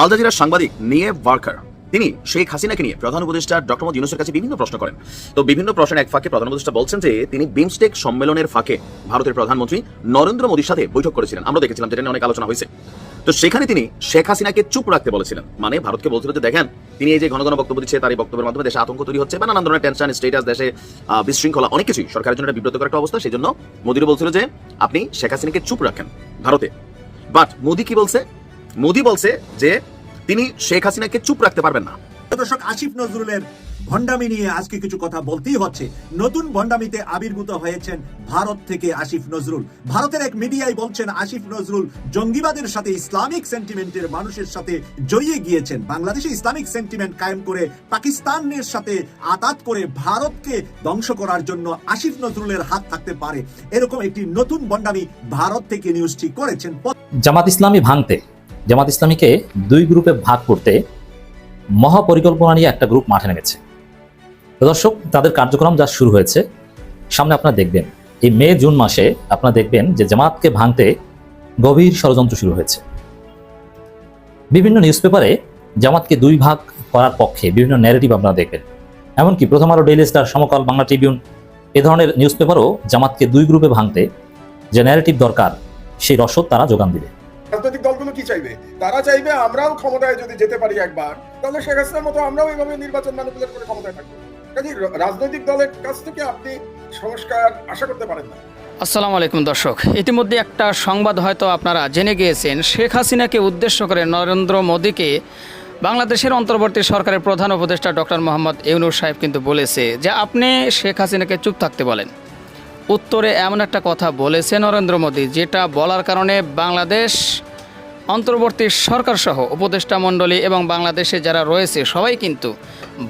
আল জাজিরার সাংবাদিক নিয়ে ওয়ার্কার। তিনি শেখ হাসিনাকে নিয়ে প্রধান উপদেষ্টা ডক্টর মোহাম্মদ ইউনুসের কাছে বিভিন্ন প্রশ্ন করেন। তো বিভিন্ন প্রশ্নের এক ফাঁকে প্রধান উপদেষ্টা বলছেন যে, তিনি বিমস্টেক সম্মেলনের ফাঁকে ভারতের প্রধানমন্ত্রী নরেন্দ্র মোদীর সাথে বৈঠক করেছিলেন। আমরা দেখেছিলাম যেটা নিয়ে অনেক আলোচনা হয়েছে। তো সেখানে তিনি শেখ হাসিনাকে চুপ রাখতে বলেছিলেন। মানে ভারতকে বলছিল যে, দেখেন, তিনি এই যে ঘন ঘন বক্তব্য দিচ্ছে তার এই বক্তব্যের মাধ্যমে দেশে আতঙ্ক তৈরি হচ্ছে বা নানান ধরনের টেনশন স্টেটাস দেশে বিশৃঙ্খলা, অনেক কিছুই সরকারের জন্য একটা বিব্রতকর একটা অবস্থা। সেই জন্য মোদীর বলছিল যে, আপনি শেখ হাসিনাকে চুপ রাখেন ভারতে। বাট মোদী কি বলছে? মোদী বলছে যে তিনি শেখ হাসিনাকে চুপ রাখতে পারবেন না। দর্শক আসিফ নজরুলের ভণ্ডামি নিয়ে আজকে কিছু কথা বলতেই হচ্ছে। নতুন ভণ্ডামিতে আবির্ভূত হয়েছেন ভারত থেকে আসিফ নজরুল। ভারতের এক মিডিয়ায় বলছেন আসিফ নজরুল জঙ্গিবাদের সাথে ইসলামিক সেন্টিমেন্টের মানুষের সাথে জড়িয়ে গিয়েছেন। বাংলাদেশে ইসলামিক সেন্টিমেন্ট কায়েম করে পাকিস্তানের সাথে আতাত করে ভারতকে ধ্বংস করার জন্য আসিফ নজরুলের হাত থাকতে পারে। এরকম একটি নতুন ভণ্ডামি ভারত থেকে নিউজটি করেছেন। জামাত ইসলামী ভাঙতে জামাত ইসলামীকে দুই গ্রুপে ভাগ করতে মহাপরিকল্পনা নিয়ে একটা গ্রুপ মাঠে নেমেছে। দর্শক, তাদের কার্যক্রম যা শুরু হয়েছে, সামনে আপনারা দেখবেন, এই মে, জুন মাসে আপনারা দেখবেন যে জামাতকে ভাঙতে গভীর ষড়যন্ত্র শুরু হয়েছে। বিভিন্ন নিউজ পেপারে জামাতকে দুই ভাগ করার পক্ষে বিভিন্ন ন্যারেটিভ আপনারা দেখবেন। এমনকি Prothom Alo daily star Samakal Bangla tribune এ ধরনের নিউজ পেপারও জামাতকে দুই গ্রুপে ভাঙতে যে ন্যারেটিভ দরকার, সেই রসদ তারা যোগান দিবে। চাইবে? তারা চাইবে আমরাও ক্ষমতায় যদি যেতে পারি একবার, তাহলে শেখ হাসিনার মতো আমরাও এইভাবে নির্বাচন ম্যানিপুলেট করে ক্ষমতায় থাকব। কাজে রাজনৈতিক দলের কাছ থেকে আপনি সংস্কার আশা করতে পারেন না। আসসালামু আলাইকুম দর্শক। ইতিমধ্যে একটা সংবাদ হয়তো আপনারা জেনে গিয়েছেন, শেখ হাসিনাকে উদ্দেশ্য করে নরেন্দ্র মোদীকে বাংলাদেশের অন্তর্বর্তী সরকারের প্রধান উপদেষ্টা ডক্টর মোহাম্মদ ইউনুস সাহেব কিন্তু বলেছে যে, আপনি শেখ হাসিনাকে চুপ থাকতে বলেন। উত্তরে এমন একটা কথা বলেছে নরেন্দ্র মোদী, যেটা বলার কারণে বাংলাদেশ অন্তর্বর্তী সরকার সহ উপদেষ্টা মণ্ডলী এবং বাংলাদেশে যারা রয়েছে, সবাই কিন্তু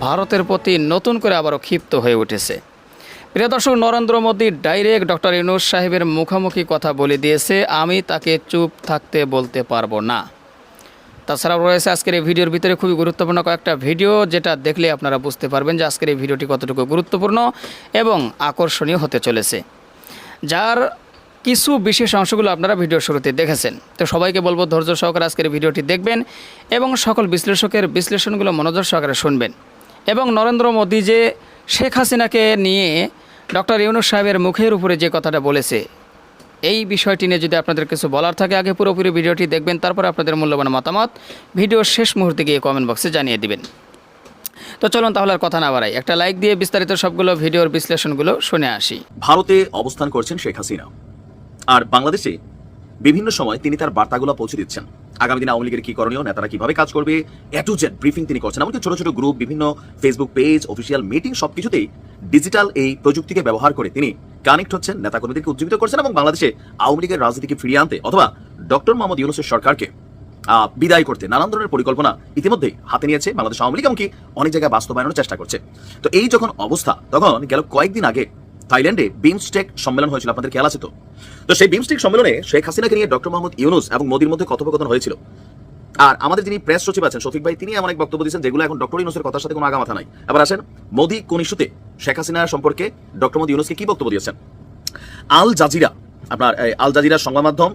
ভারতের প্রতি নতুন করে আবারও ক্ষিপ্ত হয়ে উঠেছে। প্রিয় দর্শক, নরেন্দ্র মোদী ডাইরেক্ট ডক্টর ইউনুস সাহেবের মুখোমুখি কথা বলে দিয়েছে, আমি তাকে চুপ থাকতে বলতে পারব না। তাছাড়াও রয়েছে আজকের এই ভিডিওর ভিতরে খুবই গুরুত্বপূর্ণ কয়েকটা ভিডিও, যেটা দেখলে আপনারা বুঝতে পারবেন যে আজকের এই ভিডিওটি কতটুকু গুরুত্বপূর্ণ এবং আকর্ষণীয় হতে চলেছে। যার কিছু বিশেষ অংশগুলো আপনারা ভিডিও শুরুতে দেখেছেন। তো সবাইকে বলব ধৈর্য সহকারে আজকের ভিডিওটি দেখবেন এবং সকল বিশ্লেষকের বিশ্লেষণগুলো মনোযোগ সহকারে শুনবেন। এবং নরেন্দ্র মোদী যে শেখ হাসিনাকে নিয়ে ডক্টর ইউনুস সাহেবের মুখের উপরে যে কথাটা বলেছে, এই বিষয়টি নিয়ে যদি আপনাদের কিছু বলার থাকে, আগে পুরোপুরি ভিডিওটি দেখবেন, তারপরে আপনাদের মূল্যবান মতামত ভিডিওর শেষ মুহূর্তে গিয়ে কমেন্ট বক্সে জানিয়ে দিবেন। তো চলুন তাহলে আর কথা না বাড়াই, একটা লাইক দিয়ে বিস্তারিত সবগুলো ভিডিওর বিশ্লেষণগুলো শুনে আসি। ভারতে অবস্থান করছেন শেখ হাসিনা। আর বাংলাদেশে বিভিন্ন সময় তিনি তার বার্তাগুলো পৌঁছে দিচ্ছেন। আগামী দিনে আওয়ামী লীগের কি করণীয়, নেতারা কীভাবে কাজ করবে, এ টু ব্রিফিং তিনি করছেন। এমনকি ছোট ছোট গ্রুপ বিভিন্ন ফেসবুক পেজ অফিসিয়াল মিটিং সবকিছুতেই ডিজিটাল এই প্রযুক্তিকে ব্যবহার করে তিনি কানেক্ট হচ্ছেন, নেতাকর্মীদেরকে উজ্জীবিত করছেন এবং বাংলাদেশে আওয়ামী লীগের রাজনীতিকে ফিরিয়ে আনতে অথবা ডক্টর মোহাম্মদ ইউনুসের সরকারকে বিদায় করতে নানান ধরনের পরিকল্পনা ইতিমধ্যেই হাতে নিয়েছে বাংলাদেশ আওয়ামী লীগ, এমনকি অনেক জায়গায় বাস্তবায়নের চেষ্টা করছে। তো এই যখন অবস্থা, তখন গেল কয়েকদিন আগে থাইল্যান্ডে বিমস্টেক সম্মেলন হয়েছিল, আপনাদের খেয়াল আছে তো? তো সেই বিমস্টেক সম্মেলনে শেখ হাসিনাকে নিয়ে ডক্টর মোহাম্মদ ইউনুস এবং মোদির মধ্যে কথোপকথন হয়েছিল। আর আমাদের যিনি প্রেস সচিব আছেন, শফিক ভাই, তিনি এমন এক বক্তব্য দিয়েছেন যেগুলো এখন ডক্টর ইউনুসের কথার সাথে কোনো আগামাথা নাই। এবার আসেন মোদি কোন ইস্যুতে শেখ হাসিনা সম্পর্কে ডক্টর মোদি ইউনুসকে কি বক্তব্য দিয়েছেন? আল জাজিরা, আপনার আল জাজিরা সংবাদ মাধ্যম,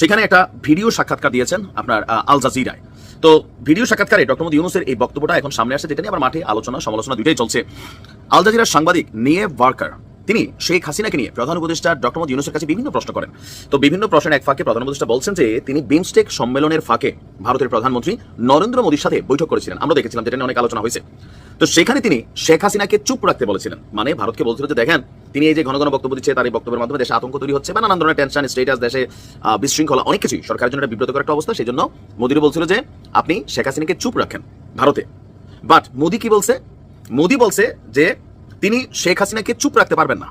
সেখানে একটা ভিডিও সাক্ষাৎকার দিয়েছেন আপনার আল জাজিরায়। তো ভিডিও সাক্ষাৎকারে ডক্টর মোদী ইউনুসের এই বক্তব্যটা এখন সামনে আসছে যেটা নিয়ে আবার মাঠে আলোচনা সমালোচনা দুইটাই চলছে। আল জাজিরার সাংবাদিক নিয়ে ওয়ার্কার তিনি শেখ হাসিনাকে নিয়ে প্রধান উপদেষ্টা ডক্টর মোদী ইউনুসের কাছে বিভিন্ন প্রশ্ন করেন। তো বিভিন্ন প্রশ্নের এক ফাঁকে প্রধান উপদেষ্টা বলছেন যে, তিনি বিমস্টেক সম্মেলনের ফাঁকে ভারতের প্রধানমন্ত্রী নরেন্দ্র মোদীর সাথে বৈঠক করেছিলেন। আমরা দেখেছিলাম যেটা নিয়ে অনেক আলোচনা হয়েছে। তো সেখানে তিনি শেখ হাসিনাকে চুপ রাখতে বলেছিলেন। মানে ভারতকে বলছিল যে, দেখেন, তিনি এই যে ঘন ঘন বক্তব্য দিচ্ছে, তার এই বক্তব্যের মাধ্যমে দেশে আতঙ্ক তৈরি হচ্ছে বা নানান ধরনের টেনশন স্টেটাস দেশে বিশৃঙ্খলা, অনেক কিছুই সরকারের জন্য একটা বিব্রতকর একটা অবস্থা। সেই জন্য মোদীর বলছিল যে, আপনি শেখ হাসিনাকে চুপ রাখেন ভারতে। বাট মোদী কি বলছে? মোদী বলছে যে তিনি শেখ হাসিনাকে চুপ রাখতে পারবেন না।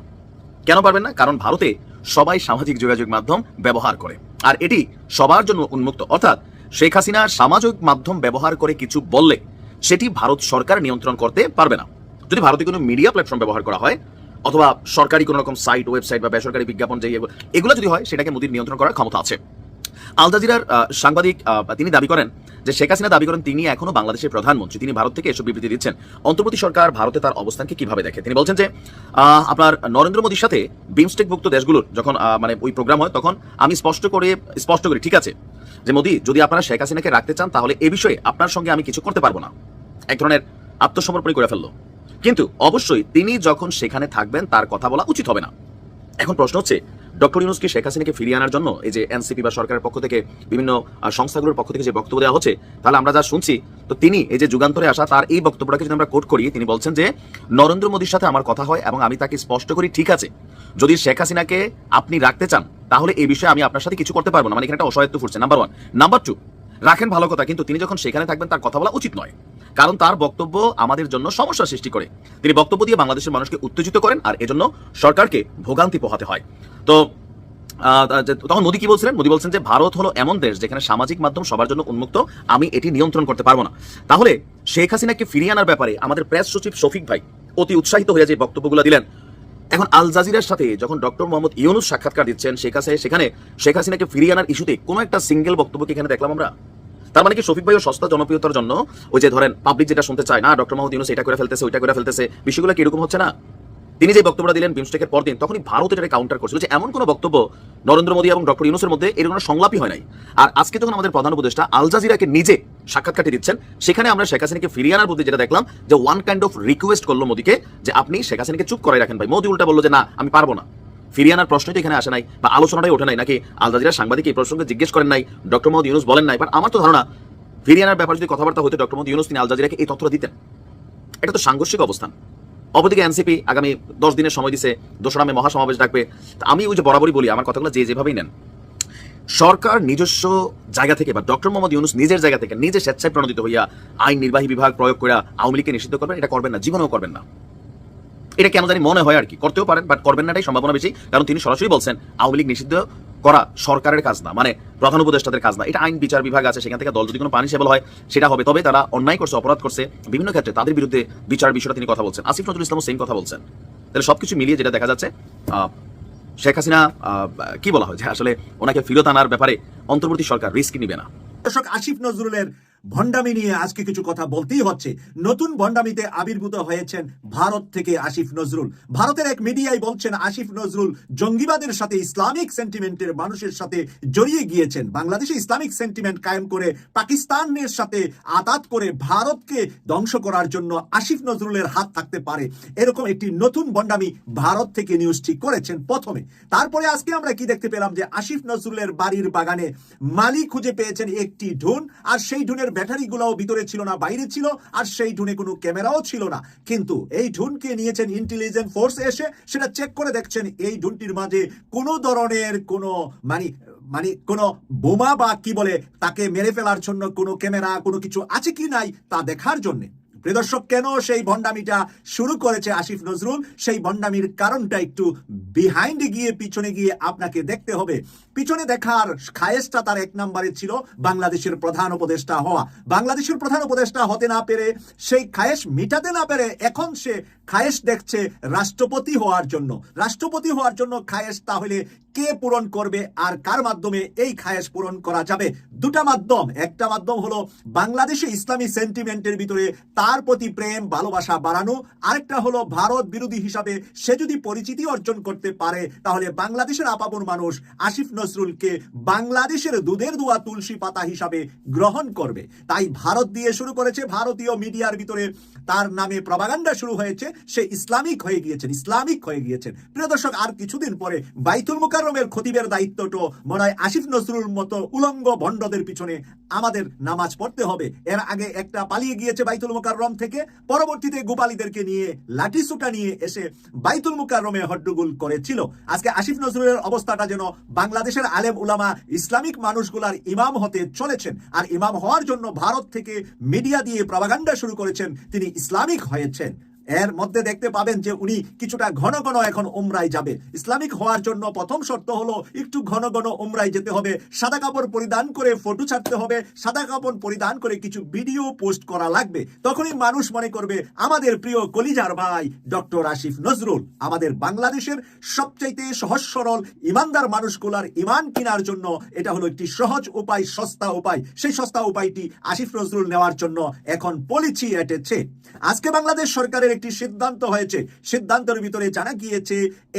কেন পারবেন না? কারণ ভারতে সবাই সামাজিক যোগাযোগ মাধ্যম ব্যবহার করে। আর এটি সবার জন্য উন্মুক্ত। অর্থাৎ শেখ হাসিনা সামাজিক মাধ্যম ব্যবহার করে কিছু বললে সেটি ভারত সরকার নিয়ন্ত্রণ করতে পারবে না। যদি ভারতে কোনো মিডিয়া প্ল্যাটফর্ম ব্যবহার করা হয়, অথবা সরকারি কোনো রকম সাইট, ওয়েবসাইট বা বেসরকারি বিজ্ঞাপন যে এগুলো- যদি হয়, সেটাকে মোদীর নিয়ন্ত্রণ করার ক্ষমতা আছে। আল জাজিরার সাংবাদিক তিনি দাবি করেন যে শেখ হাসিনা দাবি করেন তিনি এখনও বাংলাদেশের প্রধানমন্ত্রী। তিনি ভারত থেকে এসব বিবৃতি দিচ্ছেন। অন্তর্বর্তী সরকার ভারতে তার অবস্থানকে কীভাবে দেখে? তিনি বলছেন যে আপনার নরেন্দ্র মোদীর সাথে বিমস্টেকভুক্ত দেশগুলোর যখন মানে ওই প্রোগ্রাম হয়, তখন আমি স্পষ্ট করে, স্পষ্ট করি, ঠিক আছে? যে মোদী, যদি আপনারা শেখ হাসিনাকে রাখতে চান, তাহলে এ বিষয়ে আপনার সঙ্গে আমি কিছু করতে পারব না। এক ধরনের আত্মসমর্পণই করে ফেলল। কিন্তু অবশ্যই তিনি যখন সেখানে থাকবেন, তার কথা বলা উচিত হবে না। এখন প্রশ্ন হচ্ছে ডক্টর ইউনুস কি শেখ হাসিনাকে ফিরিয়ে আনার জন্য এই যে এনসিপি বা সরকারের পক্ষ থেকে বিভিন্ন সংস্থাগুলোর পক্ষ থেকে যে বক্তব্য দেওয়া হচ্ছে, তাহলে আমরা যা শুনছি, তো তিনি এই যে যুগান্তরে আসা, তার এই বক্তব্যটাকে যদি আমরা কোট করি, তিনি বলছেন যে, নরেন্দ্র মোদীর সাথে আমার কথা হয় এবং আমি তাকে স্পষ্ট করি, ঠিক আছে। যদি শেখ হাসিনাকে আপনি রাখতে চান, তাহলে এই বিষয়ে আমি আপনার সাথে কিছু করতে পারব না। মানে এখানে একটা অসহায়ত্ব ফুটছে নাম্বার ওয়ান নাম্বার টু রাখেন ভালো কথা, কিন্তু তিনি যখন সেখানে থাকবেন, তার কথা বলা উচিত নয়। কারণ তার বক্তব্য আমাদের জন্য সমস্যা সৃষ্টি করে। তিনি বক্তব্য দিয়ে বাংলাদেশের মানুষকে উত্তেজিত করেন আর এজন্য সরকারকে ভোগান্তি পোহাতে হয়। তো তখন মোদী কি বলছিলেন? মোদী বলছেন যে, ভারত হলো এমন দেশ যেখানে সামাজিক মাধ্যম সবার জন্য উন্মুক্ত, আমি এটি নিয়ন্ত্রণ করতে পারব না। তাহলে শেখ হাসিনাকে ফিরিয়ে আনার ব্যাপারে আমাদের প্রেস সচিব শফিক ভাই অতি উৎসাহিত হয়ে যে বক্তব্যগুলো দিলেন। এখন আল জাজিরার সাথে যখন ডক্টর মোহাম্মদ ইউনুস সাক্ষাৎকার দিচ্ছেন শেখ হাসিনা, সেখানে শেখ হাসিনাকে ফিরিয়ে আনার ইস্যুতে কোনো একটা সিঙ্গেল বক্তব্য কি এখানে দেখলাম আমরা? তার মানে কি শফিক ভাইও সস্তা জনপ্রিয়তার জন্য ওই যে ধরেন পাবলিক যেটা শুনতে চায় না ডক্টর মোহাম্মদ ইউনুস এটা করে ফেলতেছে, ওইটা করে ফেলতেছে, বিষয়গুলো কি এরকম হচ্ছে না? তিনি যে বক্তব্যটা দিলেন বিমস্টেকের পরদিন, তখনই ভারত এটাকে কাউন্টার করছিল যে এমন কোনো বক্তব্য নরেন্দ্র মোদী এবং ডক্টর ইউনুসের মধ্যে এরকম কোনো সংলাপই হয় নাই। আর আজকে যখন আমাদের প্রধান উপদেষ্টা আল জাজিরাকে নিজে সাক্ষাৎ কাটিয়ে দিচ্ছেন, সেখানে আমরা শেখ হাসিনাকে ফিরিয়ে আনার প্রতি যেটা দেখলাম, যে ওয়ান কাইন্ড অফ রিকোয়েস্ট করল মোদীকে, যে আপনি শেখ হাসিনাকে চুপ করাই রাখেন ভাই। মোদী উল্টা বলল যে, না, আমি পারব না। ফিরিয়ে আনার প্রশ্নই তো এখানে আসে নাই, বা আলোচনাটাই ওঠে নাই, নাকি আল জাজিরার সাংবাদিক এই প্রসঙ্গে জিজ্ঞেস করেন নাই, ডক্টর মোহাম্মদ ইউনুস বলেন নাই? বাট আমার তো ধারণা, ফিরিয়ে আনার ব্যাপারে যদি কথাবার্তা হতো ডক্টর মোহাম্মদ ইউনুস তিনি আল জাজিরাকে এই তথ্যটা দিতেন। এটা তো সাংঘর্ষিক অবস্থান। অপরদিকে এনসিপি আগামী দশ দিনের সময় দিছে দোসরা মে মহাসমাবেশ ডাকবে। তা আমি ওই যে বরাবরই বলি, আমার কথাগুলো যে যেভাবেই নেন। সরকার নিজস্ব জায়গা থেকে, বা ডক্টর মোহাম্মদ ইউনুস নিজের জায়গা থেকে নিজে স্বেচ্ছায় প্রণোদিত হইয়া আইন নির্বাহী বিভাগ প্রয়োগ করে আওয়ামী লীগকে নিষিদ্ধ করবেন, এটা করবেন না, জীবনেও করবেন না। এটা কেন জানি মনে হয় আর কি। করতেও পারেন বাট করবেন না এটাই সম্ভাবনা বেশি, কারণ তিনি সরাসরি বলছেন, আওয়ামী লীগ নিষিদ্ধ করা সরকারের কাজ না মানে প্রধান উপদেষ্টাদের কাজ না। এটা আইন, বিচার বিভাগ আছে, সেখান থেকে দল যদি কোনো পানিশেবল হয়, সেটা হবে। তবে তারা অন্যায় করছে, অপরাধ করছে, বিভিন্ন ক্ষেত্রে তাদের বিরুদ্ধে বিচার বিষয়টা তিনি কথা বলছেন। আসিফ নজরুল ইসলামও সেম কথা বলছেন। তাহলে সবকিছু মিলিয়ে যেটা দেখা যাচ্ছে শেখ হাসিনা কি বলা হয় যে আসলে ওনাকে ফিরত আনার ব্যাপারে অন্তর্বর্তী সরকার রিস্ক নিবে না। দর্শক, আসিফ নজরুলের ভণ্ডামি নিয়ে আজকে কিছু কথা বলতেই হচ্ছে। নতুন ভণ্ডামিতে আবির্ভূত হয়েছেন ভারত থেকে আসিফ নজরুল। ভারতের এক মিডিয়ায় বলছেন, আসিফ নজরুল জঙ্গিবাদের সাথে ইসলামিক সেন্টিমেন্টের মানুষের সাথে জড়িয়ে গিয়েছেন। বাংলাদেশে ইসলামিক সেন্টিমেন্ট কায়েম করে পাকিস্তানের সাথে আতাত করে ভারতকে ধ্বংস করার জন্য আসিফ নজরুলের হাত থাকতে পারে। এরকম একটি নতুন ভণ্ডামি ভারত থেকে নিউজটি করেছেন প্রথমে। তারপরে আজকে আমরা কি দেখতে পেলাম যে আসিফ নজরুলের বাড়ির বাগানে মালি খুঁজে পেয়েছেন একটি ঢুন, আর সেই ঢুনের ব্যাটারিগুলোও ভিতরে ছিল না, বাইরে ছিল, আর সেই ঢুনে কোনো ক্যামেরাও ছিল না। কিন্তু এই ঢুনকে নিয়েছেন ইন্টেলিজেন্ট ফোর্স এসে, সেটা চেক করে দেখছেন এই ঢুনটির মাঝে কোনো ধরনের কোনো মানে মানে কোনো বোমা বা কি বলে, তাকে মেরে ফেলার জন্য কোনো ক্যামেরা, কোনো কিছু আছে কি নাই তা দেখার জন্য। প্রিয় দর্শক কেন সেই ভণ্ডামিটা শুরু করেছে আসিফ নজরুল? সেই ভণ্ডামির কারণটা একটু বিহাইন্ড গিয়ে, পিছনে গিয়ে আপনাকে দেখতে হবে। পিছনে দেখার খায়েসটা তার এক নম্বরে ছিল, বাংলাদেশের প্রধান উপদেষ্টা হওয়া। বাংলাদেশের প্রধান উপদেষ্টা হতে না পেরে, সেই খায়েস মিটাতে না পেরে এখন সে খায়েশ দেখছে রাষ্ট্রপতি হওয়ার জন্য। রাষ্ট্রপতি হওয়ার জন্য খায়েশ তাহলে কে পূরণ করবে আর কার মাধ্যমে এই খায়েশ পূরণ করা যাবে? দুটা মাধ্যম। একটা মাধ্যম হলো বাংলাদেশে ইসলামী সেন্টিমেন্টের ভিতরে তার প্রতি প্রেম, ভালোবাসা বাড়ানো। আরেকটা হলো ভারত বিরোধী হিসাবে সে যদি পরিচিতি অর্জন করতে পারে, তাহলে বাংলাদেশের আপামর মানুষ আসিফ নজরুলকে বাংলাদেশের দুধের দোয়া তুলসী পাতা হিসাবে গ্রহণ করবে। তাই ভারত দিয়ে শুরু করেছে ভারতীয় মিডিয়ার ভিতরে তার নামে প্রবাগান্ডা শুরু হয়েছে, সে ইসলামিক হয়ে গিয়েছেন, ইসলামিক হয়ে গিয়েছেন। প্রিয় দর্শক, আর কিছুদিন পরে বাইতুল মুকাররমের খতিবের দায়িত্বটো মনে হয় আসিফ নজরুল মতো উলঙ্গ ভণ্ডদের পিছনে আমাদের নামাজ পড়তে হবে। এর আগে একটা পালিয়ে গিয়েছে বাইতুল মুকাররম থেকে। পরবর্তীতে গোপালীদেরকে নিয়ে লাঠি সুটা নিয়ে এসে বাইতুল মুকাররমে হট্টগোল করেছিল। আজকে আসিফ নজরুলের অবস্থাটা যেন বাংলাদেশের আলেম উলামা, ইসলামিক মানুষগুলার ইমাম হতে চলেছেন। আর ইমাম হওয়ার জন্য ভারত থেকে মিডিয়া দিয়ে প্রবাগান্ডা শুরু করেছেন তিনি ইসলামিক হয়েছেন। এর মধ্যে দেখতে পাবেন যে উনি কিছুটা ঘন ঘন এখন উমরায় যাবে। ইসলামিক হওয়ার জন্য প্রথম শর্ত হলো একটু ঘন ঘন উমরায় যেতে হবে। সাদা কাপড় পরিধান করে ফটো ছাড়তে হবে। সাদা কাপড় পরিধান করে কিছু ভিডিও পোস্ট করা লাগবে। তখনই মানুষ মনে করবে, আমাদের প্রিয় কলিজার ভাই, ডক্টর আসিফ নজরুল, আমাদের বাংলাদেশের সবচাইতে সহজ সরল, ইমানদার মানুষগুলার ইমান কেনার জন্য এটা হলো একটি সহজ উপায়, সস্তা উপায়। সেই সস্তা উপায়টি আসিফ নজরুল নেওয়ার জন্য এখন পলিচি এটেছে আজকে বাংলাদেশ সরকারের একটি সিদ্ধান্ত হয়েছে। সিদ্ধান্তের ভিতরে জানা গিয়েছে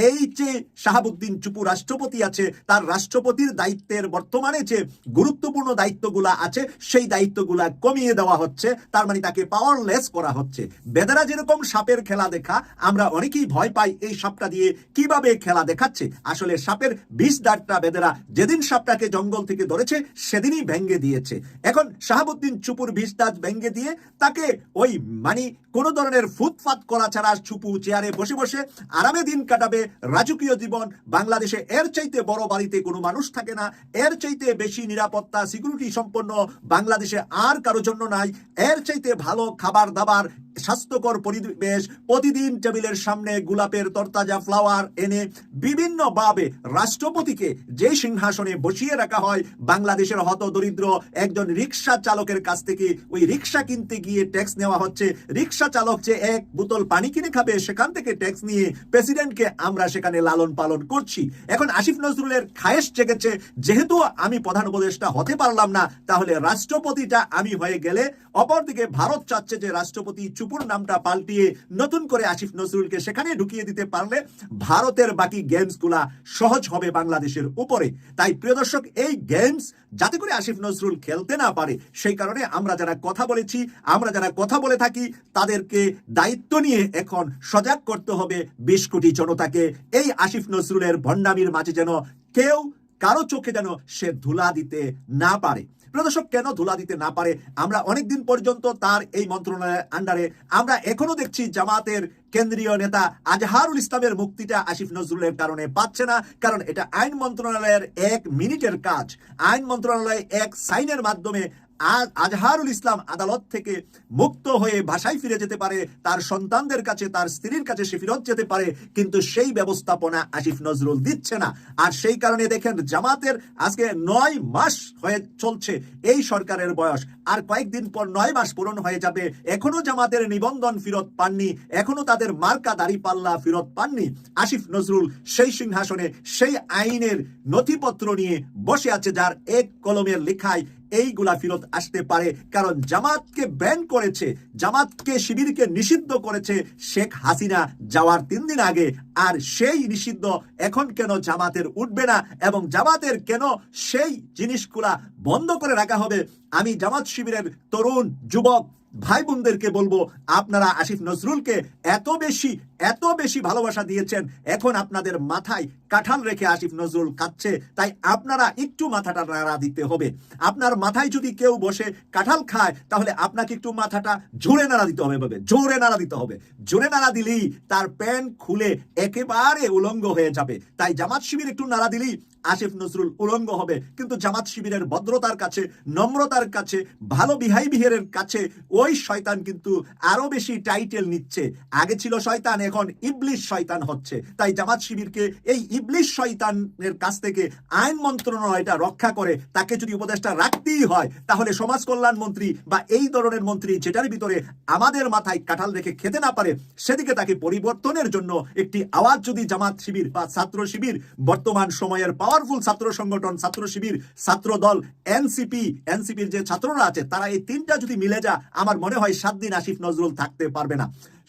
এই যে শাহাবুদ্দিন চুপু রাষ্ট্রপতি আছে, তার রাষ্ট্রপতির দায়িত্বের বর্তমানে যে গুরুত্বপূর্ণ দায়িত্বগুলা আছে, সেই দায়িত্বগুলা কমিয়ে দেওয়া হচ্ছে। তার মানে তাকে পাওয়ারলেস করা হচ্ছে। বেদারা যেরকম সাপের খেলা দেখা, আমরা অনেকেই ভয় পাই এই সাপটা দিয়ে কীভাবে খেলা দেখাচ্ছে। আসলে সাপের বিষ দাঁতটা বেদেরা যেদিন সাপটাকে জঙ্গল থেকে ধরেছে, সেদিনই ভেঙ্গে দিয়েছে। এখন শাহাবুদ্দিন চুপুর বিষ দাঁত ভেঙ্গে দিয়ে তাকে ওই মানে কোনো ধরনের ফুটফাত করা ছাড়া ছুপু চেয়ারে বসে বসে আরামে দিন কাটাবে রাজকীয় জীবন। বাংলাদেশে এর চাইতে বড় বাড়িতে কোনো মানুষ থাকে না। এর চাইতে বেশি নিরাপত্তা সিকিউরিটি সম্পন্ন বাংলাদেশে আর কারও জন্য নাই। এর চাইতে ভালো খাবার দাবার স্বাস্থ্যকর পরিবেশ, প্রতিদিন টেবিলের সামনে গোলাপের তরতাজা ফ্লাওয়ার এনে বিভিন্ন ভাবে রাষ্ট্রপতিকে যে সিংহাসনে বসিয়ে রাখা হয়, বাংলাদেশের হত দরিদ্র একজন রিক্সা চালকের কাছ থেকে ওই রিক্সা কিনতে গিয়ে ট্যাক্স নেওয়া হচ্ছে। রিক্সা চালক যে এক বোতল পানি কিনে খাবে, সেখান থেকে ট্যাক্স নিয়ে প্রেসিডেন্টকে আমরা সেখানে লালন পালন করছি। এখন আসিফ নজরুলের খায়েশ জেগেছে, যেহেতু আমি প্রধান উপদেষ্টা হতে পারলাম না, তাহলে রাষ্ট্রপতিটা আমি হয়ে গেলে অপরদিকে ভারত চাচ্ছে যে রাষ্ট্রপতি চুপুর নামটা পাল্টিয়ে নতুন করে আসিফ নজরুলকে সেখানে ঢুকিয়ে দিতে পারলে ভারতের বাকি গেমসগুলা সহজ হবে বাংলাদেশের উপরে। তাই প্রিয় দর্শক, এই গেমস যাতে করে আসিফ নজরুল খেলতে না পারে, সেই কারণে আমরা যারা কথা বলেছি, আমরা যারা কথা বলে থাকি, তাদেরকে দায়িত্ব নিয়ে এখন সজাগ করতে হবে বিশ কোটি জনতাকে। এই আসিফ নজরুলের ভণ্ডামির মাঝে যেন কেউ কারও চোখে যেন সে ধুলা দিতে না পারে। প্রদর্শক কেন ধুলা দিতে না পারে? আমরা অনেকদিন পর্যন্ত তার এই মন্ত্রণালয়ের আন্ডারে আমরা এখনও দেখছি জামাতের কেন্দ্রীয় নেতা আজহারুল ইসলামের মুক্তিটা আসিফ নজরুলের কারণে পাচ্ছে না, কারণ এটা আইন মন্ত্রণালয়ের এক মিনিটের কাজ। আইন মন্ত্রণালয় এক সাইনের মাধ্যমে আজহারুল ইসলাম আদালত থেকে মুক্ত হয়ে বাসায় ফিরে যেতে পারে, তার সন্তানদের কাছে, তার স্ত্রীর কাছে সে ফিরত যেতে পারে, কিন্তু সেই ব্যবস্থাপনা আসিফ নজরুল দিচ্ছে না। আর সেই কারণে দেখেন, জামাতের আজকে নয় মাস হয়ে চলছে এই সরকারের বয়স। আর কয়েকদিন পর নয় মাস পূরণ হয়ে যাবে। এখনও জামাতের নিবন্ধন ফিরত পাননি, এখনও তাদের মার্কা দাড়ি পাল্লা ফেরত পাননি। আসিফ নজরুল সেই সিংহাসনে সেই আইনের নথিপত্র নিয়ে বসে আছে, যার এক কলমের লেখায় এইগুলা ফেরত আসতে পারে। কারণ জামাতকে ব্যান করেছে, জামাতকে, শিবিরকে নিষিদ্ধ করেছে শেখ হাসিনা যাওয়ার তিন দিন আগে। আর সেই নিষিদ্ধ এখন কেন জামাতের উঠবে না? এবং জামাতের কেন সেই জিনিসগুলা বন্ধ করে রাখা হবে? আমি জামাত শিবিরের তরুণ যুবক ভাই বোনদেরকে বলব আপনারা আসিফ নজরুলকে এত বেশি এত বেশি ভালোবাসা দিয়েছেন, এখন আপনাদের মাথায় কাঁঠাল রেখে আসিফ নজরুল কাচ্ছে তাই আপনারা একটু মাথাটা নাড়া দিতে হবে। আপনার মাথায় যদি কেউ বসে কাঁঠাল খায়, তাহলে আপনাকে একটু মাথাটা জোরে নাড়া দিতে হবে, ভাবে। জোরে নাড়া দিতে হবে। জোরে নাড়া দিলেই তার প্যান্ট খুলে একেবারে উলঙ্গ হয়ে যাবে। তাই জামাত শিবির একটু নাড়া দিলেই আসিফ নজরুল উলঙ্গ হবে। কিন্তু জামাত শিবিরের ভদ্রতার কাছে, নম্রতার কাছে, ভালো বিহাইভিয়ারের কাছে ওই শয়তান কিন্তু আরও বেশি টাইটেল নিচ্ছে। আগে ছিল শয়তান এখন ইবলিশ শয়তান হচ্ছে। তাই জামাত শিবিরকে এই ইবলিশ শয়তানের কাছ থেকে আইন মন্ত্রণালয়টা রক্ষা করে তাকে যদি উপদেষ্টা রাখতেই হয়, তাহলে সমাজ কল্যাণ মন্ত্রী বা এই ধরনের মন্ত্রী যেটার ভিতরে আমাদের মাথায় কাঁঠাল রেখে খেতে না পারে, সেদিকে তাকে পরিবর্তনের জন্য একটি আওয়াজ যদি জামাত শিবির বা ছাত্র শিবির, বর্তমান সময়ের পাওয়ারফুল ছাত্র সংগঠন, ছাত্র শিবির, ছাত্র দল, এনসিপি, এনসিপির যে ছাত্ররা আছে, তারা এই তিনটা যদি মিলে যা আমার মনে হয় সাত দিন আসিফ নজরুল থাকতে পারবে না।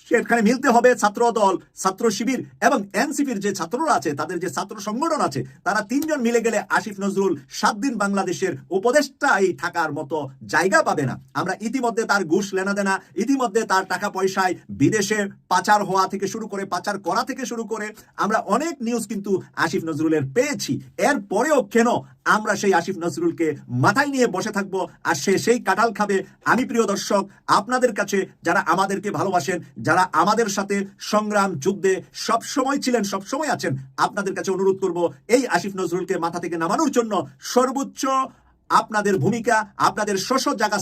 সেখানে মিলতে হবে ছাত্র দল ছাত্র শিবির এবং এনসিপির যে ছাত্ররা আছে, তাদের যে ছাত্র সংগঠন আছে, তারা তিনজন মিলে গেলে আসিফ নজরুল সাত দিন বাংলাদেশের উপদেষ্টাই থাকার মতো জায়গা পাবে না। আমরা ইতিমধ্যে তার ঘুষ লেনা দেনা, ইতিমধ্যে তার টাকা পয়সায় বিদেশে পাচার হওয়া থেকে শুরু করে, পাচার করা থেকে শুরু করে, আমরা অনেক নিউজ কিন্তু আসিফ নজরুলের পেয়েছি। এর পরেও কেন আমরা সেই আসিফ নজরুলকে মাথায় নিয়ে বসে থাকব আর সে সেই কাঁঠাল খাবে। আমি প্রিয় দর্শক, আপনাদের কাছে যারা আমাদেরকে ভালোবাসেন, যারা আমাদের সাথে সংগ্রাম, যুদ্ধে সব সময় ছিলেন সব সময় আছেন, আপনাদের কাছে অনুরোধ করব, এই আসিফ নজরুলকে মাথা থেকে নামানোর জন্য সর্বোচ্চ আপনাদের ভূমিকা, আপনাদের শস্য জায়গা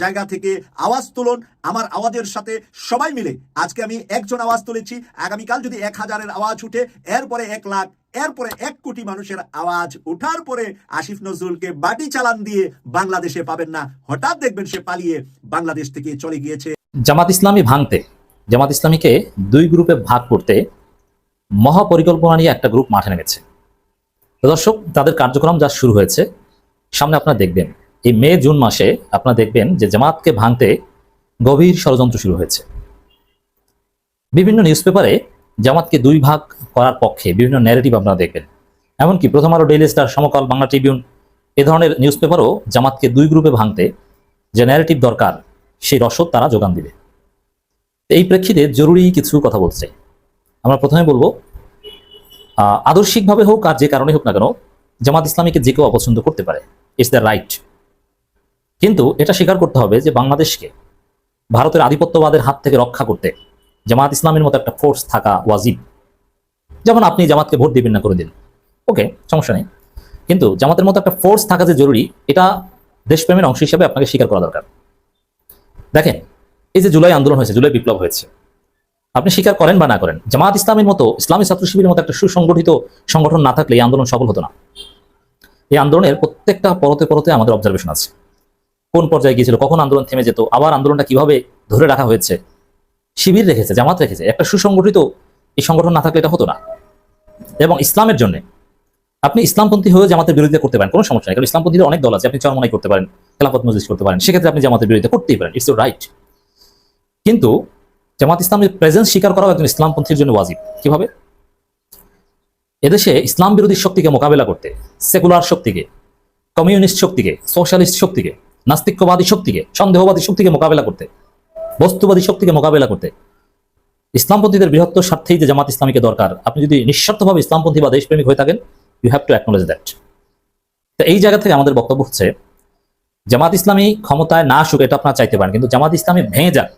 জায়গা থেকে আওয়াজ তুলুন, আমার আওয়াজের সাথে সবাই মিলে। আজকে আমি একজন আওয়াজ তুলেছি, আগামীকাল যদি এক হাজারের আওয়াজ উঠে, এরপরে এক লাখ, এরপরে এক কোটি মানুষের আওয়াজ উঠার পরে আসিফ নজরুলকে বাটি চালান দিয়ে বাংলাদেশে পাবেন না। হঠাৎ দেখবেন সে পালিয়ে বাংলাদেশ থেকে চলে গিয়েছে। জামাত ইসলামী ভাঙতে, জামাত ইসলামীকে দুই গ্রুপে ভাগ করতে মহাপরিকল্পনা নিয়ে একটা গ্রুপ মাঠে নেমেছে। দর্শক, তাদের কার্যক্রম যা শুরু হয়েছে, সামনে আপনারা দেখবেন। এই মে, জুন মাসে আপনারা দেখবেন যে জামাতকে ভাঙতে গভীর ষড়যন্ত্র শুরু হয়েছে। বিভিন্ন নিউজ পেপারে জামাতকে দুই ভাগ করার পক্ষে বিভিন্ন ন্যারেটিভ আপনারা দেখবেন। এমনকি Prothom Alo daily star, Samakal, Bangla tribune এ ধরনের নিউজ পেপারও জামাতকে দুই গ্রুপে ভাঙতে যে ন্যারেটিভ দরকার, সেই রসদ তারা যোগান দিবে। এই প্রেক্ষিতে জরুরি কিছু কথা বলতে চাই আমরা প্রথমে বলব আদর্শিকভাবে হোক আর যে কারণে হোক না কেন, জামাত ইসলামীকে যে কেউ অপছন্দ করতে পারে ইটস দ্য রাইট কিন্তু এটা স্বীকার করতে হবে যে বাংলাদেশকে ভারতের আধিপত্যবাদের হাত থেকে রক্ষা করতে জামাত ইসলামের মতো একটা ফোর্স থাকা ওয়াজিব। যেমন আপনি জামাতকে ভোট দিবেন না করে দিন। ওকে সমস্যা নেই। কিন্তু জামাতের মতো একটা ফোর্স থাকা যে জরুরি, এটা দেশপ্রেমের অংশ হিসেবে আপনাকে স্বীকার করা দরকার। দেখেন, এই যে জুলাই আন্দোলন হয়েছে, জুলাই বিপ্লব হয়েছে, আপনি স্বীকার করেন বা না করেন জামাত ইসলামের মতো ইসলামী ছাত্র শিবিরের মতো একটা সুসংগঠিত সংগঠন না থাকলে এই আন্দোলন সফল হতো না। এই আন্দোলনের প্রত্যেকটা পরতে পরতে আমাদের অবজারভেশন আছে। কোন পর্যায়ে গিয়েছিল, কখন আন্দোলন থেমে যেত, আবার আন্দোলনটা কীভাবে ধরে রাখা হয়েছে, শিবির রেখেছে, জামাত রেখেছে, একটা সুসংগঠিত এই সংগঠন না থাকলে এটা হতো না। এবং ইসলামের জন্য, আপনি ইসলামপন্থী হয়ে জামাতের বিরোধিতা করতে পারেন, কোনো সমস্যা নেই, কারণ ইসলামপন্থীদের অনেক দল আছে, আপনি চরমনাই করতে পারেন, খেলাফত মজলিস করতে পারেন, সেক্ষেত্রে আপনি জামাতের বিরোধিতা করতেই পারেন, ইটস রাইট। কিন্তু জামাত ইসলামের প্রেজেন্স স্বীকার করাও একজন ইসলামপন্থীর জন্য ওয়াজিব। কীভাবে? এদেশে ইসলাম বিরোধী শক্তিকে মোকাবেলা করতে, সেকুলার শক্তিকে, কমিউনিস্ট শক্তিকে, সোশ্যালিস্ট শক্তিকে নাস্তিক্যবাদী শক্তিকে, সন্দেহবাদী শক্তিকে মোকাবেলা করতে, বস্তুবাদী শক্তিকে মোকাবেলা করতে। ইসলামপন্থীদের বৃহত্তর স্বার্থেই যে জামাত ইসলামীকে দরকার, আপনি যদি নিঃস্বার্থভাবে ইসলামপন্থী বা দেশপ্রেমিক হয়ে থাকেন you have to acknowledge that তো এই জায়গা থেকে আমাদের বক্তব্য হচ্ছে, জামাত ইসলামী ক্ষমতায় না আসুক, এটা আপনারা চাইতে পারেন, কিন্তু জামাত ইসলামী ভেঙে যাক,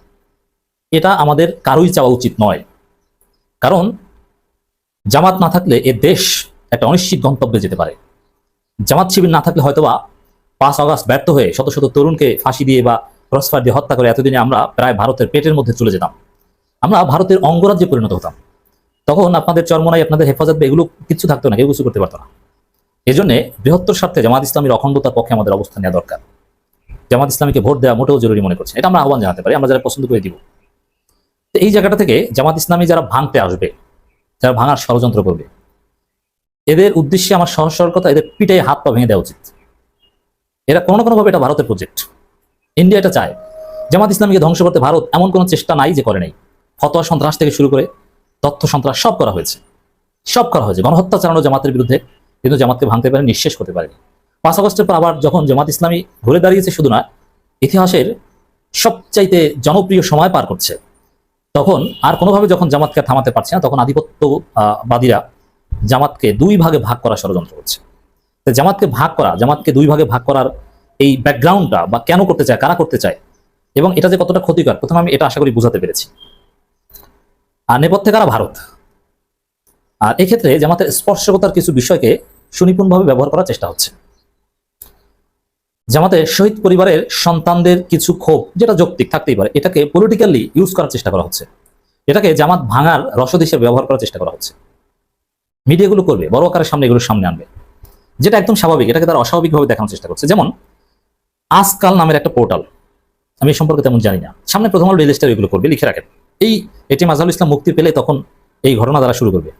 এটা আমাদের কারোই চাওয়া উচিত নয়। কারণ, জামাত না থাকলে এ দেশ একটা অনিশ্চিত গন্তব্যে যেতে পারে। জামাত শিবির না থাকলে হয়তোবা পাঁচ আগস্ট ব্যর্থ হয়ে শত শত তরুণকে ফাঁসি দিয়ে বা ক্রসফায়ার দিয়ে হত্যা করে এতদিনে আমরা প্রায় ভারতের পেটের মধ্যে চলে যেতাম। আমরা ভারতের অঙ্গরাজ্যে পরিণত হতাম। তখন আপনাদের চরমনাই, আপনাদের হেফাজত এগুলো কিছু থাকতো না, কেউ কিছু করতে পারতো না। এই জন্য বৃহত্তর স্বার্থে জামাত ইসলামের অখণ্ডতার পক্ষে আমাদের অবস্থান নেওয়া দরকার। জামাত ইসলামীকে ভোট দেওয়া মোটেও জরুরি মনে করছে এটা আমরা আহ্বান জানাতে পারি, আমরা যারা পছন্দ করে দিব। তো এই জায়গাটা থেকে জামাত ইসলামী যারা ভাঙতে আসবে, যারা ভাঙার ষড়যন্ত্র করবে, এদের উদ্দেশ্যে আমার সহজ সরল কথা এদের পিঠে হাত পা ভেঙে দেওয়া উচিত। এরা কোনো না কোনোভাবে এটা ভারতের প্রজেক্ট ইন্ডিয়া এটা চায়। জামাত ইসলামীকে ধ্বংস করতে ভারত এমন কোনো চেষ্টা নাই যে করে নাই। ফতোয়া সন্ত্রাস থেকে শুরু করে তথ্য সন্ত্রাস সব করা হয়েছে। সব করা হয়েছে। গণহত্যা চালানো জামাতের বিরুদ্ধে কিন্তু জামাতকে ভাঙতে পারে নিঃশেষ করতে পারেনি। পাঁচ আগস্টের পর আবার যখন জামাত ইসলামী ঘুরে দাঁড়িয়েছে শুধু নয় ইতিহাসের সবচাইতে জনপ্রিয় সময় পার করছে। তখন আর কোনোভাবে যখন জামাতকে থামাতে পারছে না, তখন আধিপত্যবাদীরা জামাতকে দুই ভাগে ভাগ করা ষড়যন্ত্র করছে। জামাতকে ভাগ করা, জামাতকে দুই ভাগে ভাগ করার এই ব্যাকগ্রাউন্ডটা বা কেন করতে চায়, কারা করতে চায়, এবং এটা যে কতটা ক্ষতিকর, প্রথমে আমি এটা আশা করি বুঝাতে পেরেছি। আর নেপথ্যে কারা ভারত? আর এক্ষেত্রে জামাতের স্পর্শকতার কিছু বিষয়কে সুনিপুণভাবে ব্যবহার করার চেষ্টা হচ্ছে। জামাতে শহীদ পরিবারের সন্তানদের কিছু ক্ষোভ, যেটা যৌক্তিক, থাকতেই পারে, এটাকে পলিটিক্যালি ইউজ করার চেষ্টা করা হচ্ছে। এটাকে জামাত ভাঙার রসদ হিসেবে ব্যবহার করার চেষ্টা করা হচ্ছে। মিডিয়াগুলো করবে, বড় আকারের সামনে এগুলো সামনে আনবে। যেটা একদম স্বাভাবিক, এটাকে তারা অস্বাভাবিকভাবে দেখানোর চেষ্টা করছে। যেমন, আজকাল নামের একটা পোর্টাল, আমি এই সম্পর্কে তেমন জানি না। সামনে প্রথম আলো রিলিস্টার এগুলো করবে, লিখে রাখেন। এই এটি মাজাহুল ইসলাম মুক্তি পেলে তখন এই ঘটনা দ্বারা শুরু করবে।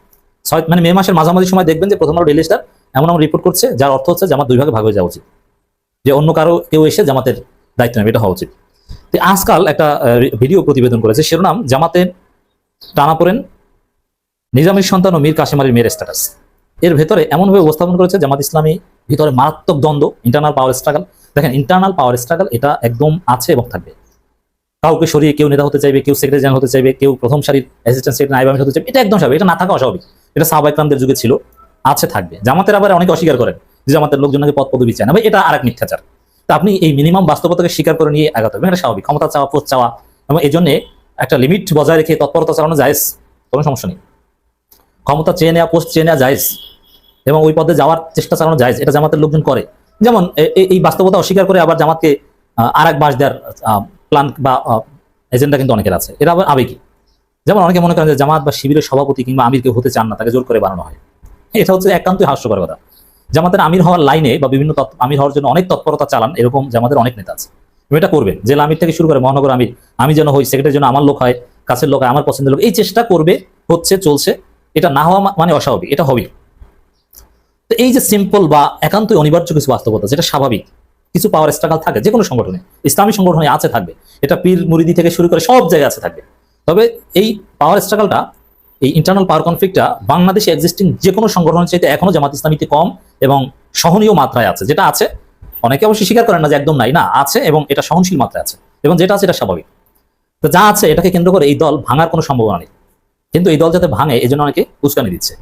ছয় মানে মে মাসের মাঝামাঝি সময় দেখবেন যে প্রথম আলো রিলিস্টার এমন এমন রিপোর্ট করছে, যার অর্থ হচ্ছে জামাত দুই ভাগে ভাগ হয়ে যাওয়া উচিত। যে অন্য কারও, কেউ এসে জামাতের দায়িত্ব নেবে, এটা হওয়া উচিত। তো আজকাল একটা ভিডিও প্রতিবেদন করেছে, শিরোনাম জামাতের টানাপোড়েন নিজামের সন্তান ও মীর কাশেমারির মেয়ের স্ট্যাটাস এর ভেতরে এমনভাবে উপস্থাপন করেছে জামাত ইসলামী ভিতরে মারাত্মক দ্বন্দ্ব ইন্টারনাল পাওয়ার স্ট্রাগল দেখেন ইন্টারনাল পাওয়ার স্ট্রাগল এটা একদম আছে এবং থাকবে। কাউকে সরিয়ে কেউ নেতা হতে চাইবে, কেউ সেক্রেটারি জেনারেল হতে চাইবে, কেউ প্রথম সারির অ্যাসিস্ট্যান্ট সেক্রেটারি নাইব হতে চাইবে, এটা একদম স্বাভাবিক, এটা না থাকা অস্বাভাবিক। এটা সাহবাইকরামদের যুগে ছিল, আছে, থাকবে। জামাতের আবার অনেকে অস্বীকার করেন যে জামাতের লোকজনকে পদ পদবি চায় না, ভাই, এটা আরেক মিথ্যাচার। তা আপনি এই মিনিমাম বাস্তবতাকে স্বীকার করে নিয়ে আগাতে হবে, এটা স্বাভাবিক। ক্ষমতা চাওয়া পোস্ট চাওয়া, এবং এই জন্য একটা লিমিট বজায় রেখে তৎপরতা চালানো যায় কোনো সমস্যা নেই। ক্ষমতা চেয়ে নেওয়া পোস্ট চেয়ে নেওয়া যায় এবং ওই পদে যাওয়ার চেষ্টা চালানো যায়, এটা জামাতের লোকজন করে। যেমন এই বাস্তবতা অস্বীকার করে আবার জামাতকে আর এক বাস দেওয়ার প্ল্যান বা এজেন্ডা কিন্তু অনেকের আছে। এটা আবার আবেগী। যেমন অনেকে মনে করেন যে জামাত বা শিবিরের সভাপতি কিংবা আমির কেউ হতে চান না, তাকে জোর করে বানানো হয়। এটা হচ্ছে একান্তই হাস্যকর কথা। জামাতের আমির হওয়ার লাইনে বা বিভিন্ন আমির হওয়ার জন্য অনেক তৎপরতা চালান এরকম জামাতের অনেক নেতা আছে। এটা করবেন জেলা আমির থেকে শুরু করে মহানগর আমির, আমি যেন হই সেক্রেটারি যেন আমার লোক হয়, কাছের লোক হয়, আমার পছন্দের লোক, এই চেষ্টা করবে, হচ্ছে, চলছে। এটা না হওয়া মানে অস্বাভাবিক। এটা হবেই। তো এই যে সিম্পল বা একান্তই অনিবার্য কিছু বাস্তবতা, যেটা স্বাভাবিক, কিছু পাওয়ার স্ট্রাগল থাকে যে কোনো সংগঠনে, ইসলামী সংগঠনে আছে, থাকবে। এটা পীর মুরিদি থেকে শুরু করে সব জায়গায় আছে, থাকবে। তবে এই পাওয়ার স্ট্রাগলটা এই ইন্টারনাল পাওয়ার কনফ্লিক্টটা বাংলাদেশে এক্সিস্টিং যে কোনো সংগঠনের চাইতে এখনও জামাত ইসলামীতে কম এবং সহনীয় মাত্রায় আছে। যেটা আছে, অনেকে অবশ্যই স্বীকার করেন না যে একদম নাই। না, আছে এবং এটা সহনশীল মাত্রায় আছে এবং যেটা আছে এটা স্বাভাবিক। তো যা আছে এটাকে কেন্দ্র করে এই দল ভাঙার কোনো সম্ভাবনা নেই। কিন্তু এই দল যাতে ভাঙে এই জন্য অনেকে উস্কানি দিচ্ছে।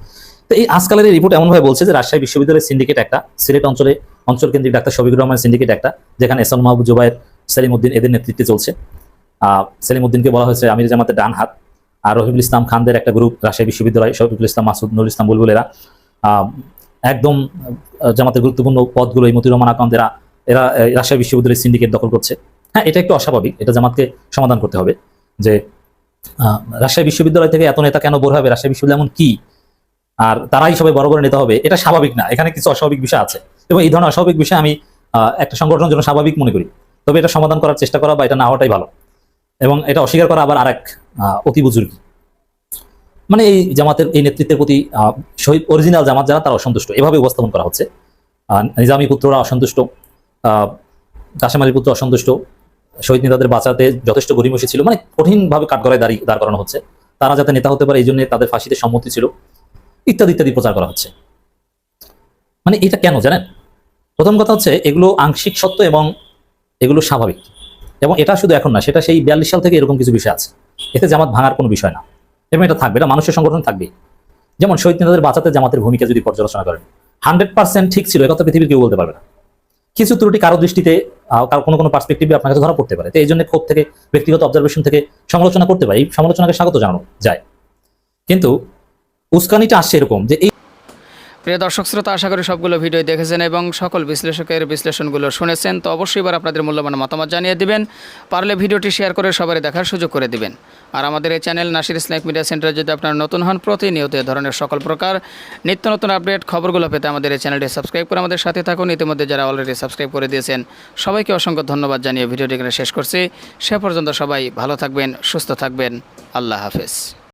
তো এই আজকালের এই রিপোর্ট এমনভাবে বলছে যে রাজশাহী বিশ্ববিদ্যালয়ের সিন্ডিকেট একটা সিলেট অঞ্চলে অঞ্চল কেন্দ্রিক ডাক্তার শফিকুর রহমান সিন্ডিকেট একটা যেখানে এসল মাহবুব জুবাইর সেলিমউদ্দিন এদের নেতৃত্বে চলছে। আহ, সেলিমউদ্দিনকে বলা হয়েছে আমির জামাতের ডান হাত। আর রহিবুল ইসলাম খানদের একটা গ্রুপ রাজশাহী বিশ্ববিদ্যালয় শফিকুল ইসলাম মাসুদ নুরুল ইসলাম বুলবুলেরা। একদম জামাতের গুরুত্বপূর্ণ পদগুলো এই মতিউর রহমান আকামদেরা এরা রাজশাহী বিশ্ববিদ্যালয়ের সিন্ডিকেট দখল করছে। হ্যাঁ এটা একটু অস্বাভাবিক এটা জামাতকে সমাধান করতে হবে। যে রাজশাহী বিশ্ববিদ্যালয় থেকে এত নেতা কেন বের হবে? রাজশাহী বিশ্ববিদ্যালয় এমন কি? আর তারাই সবাই বড় বড় নেতা হবে এটা স্বাভাবিক না। এখানে কিছু অস্বাভাবিক বিষয় আছে এবং এই ধরনের অস্বাভাবিক বিষয় আমি একটা সংগঠনের জন্য স্বাভাবিক মনে করি। তবে এটা সমাধান করার চেষ্টা করা বা এটা না হওয়াটাই ভালো। এবং এটা অস্বীকার করা আবার আরেক অতি বুজুর্গি। মানে এই জামাতের এই নেতৃত্বের প্রতি শহীদ অরিজিনাল জামাত যারা তারা অসন্তুষ্ট। এভাবে উপস্থাপন করা হচ্ছে। নিজামী পুত্ররা অসন্তুষ্ট। আহ, আলী পুত্র অসন্তুষ্ট। শহীদ নেতাদের বাঁচাতে যথেষ্ট গরিমসি ছিল। মানে কঠিনভাবে কাঠগড়ায় দাঁড়িয়ে দাঁড় করানো হচ্ছে। তারা যাতে নেতা হতে পারে এই জন্য তাদের ফাঁসিতে সম্মতি ছিল। ইত্যাদি ইত্যাদি প্রচার করা হচ্ছে। মানে এটা কেন জানেন? প্রথম কথা হচ্ছে, এগুলো আংশিক সত্য এবং এগুলো স্বাভাবিক। এবং এটা শুধু এখন না, সেটা সেই বিয়াল্লিশ সাল থেকে এরকম কিছু বিষয় আছে। এতে জামাত ভাঙার কোনো বিষয় না। এবং এটা থাকবে, এটা মানুষের সংগঠন থাকবে যেমন শহীদ নেতাদের বাঁচাতে জামাতের ভূমিকা যদি পর্যালোচনা করেন, হান্ড্রেড পার্সেন্ট ঠিক ছিল, একথা পৃথিবীর কেউ বলতে পারবে না। কিছু ত্রুটি কারও দৃষ্টিতে কারও কোনো কোনো পার্সপেক্টিভে আপনার কাছে ধরা পড়তে পারে। তো এই জন্য ক্ষোভ থেকে, ব্যক্তিগত অবজারভেশন থেকে সমালোচনা করতে পারে। এই সমালোচনাকে স্বাগত জানানো যায়। কিন্তু উস্কানিটা আসছে এরকম যে প্রিয় দর্শক শ্রোতা, আশা করি সবগুলো ভিডিও দেখেছেন এবং সকল বিশ্লেষকের বিশ্লেষণগুলো শুনেছেন। তো অবশ্যই এবার আপনাদের মূল্যবান মতামত জানিয়ে দিবেন। পারলে ভিডিওটি শেয়ার করে সবারই দেখার সুযোগ করে দিবেন। আর আমাদের এই চ্যানেল নাসির ইসলামিক মিডিয়া সেন্টারে যদি আপনারা নতুন হন, প্রতিনিয়ত এ ধরনের সকল প্রকার নিত্য নতুন আপডেট খবরগুলো পেতে আমাদের এই চ্যানেলটি সাবস্ক্রাইব করে আমাদের সাথে থাকুন। ইতিমধ্যে যারা অলরেডি সাবস্ক্রাইব করে দিয়েছেন, সবাইকে অসংখ্য ধন্যবাদ জানিয়ে ভিডিওটি এখানে শেষ করছি। সে পর্যন্ত সবাই ভালো থাকবেন, সুস্থ থাকবেন। আল্লাহ হাফেজ।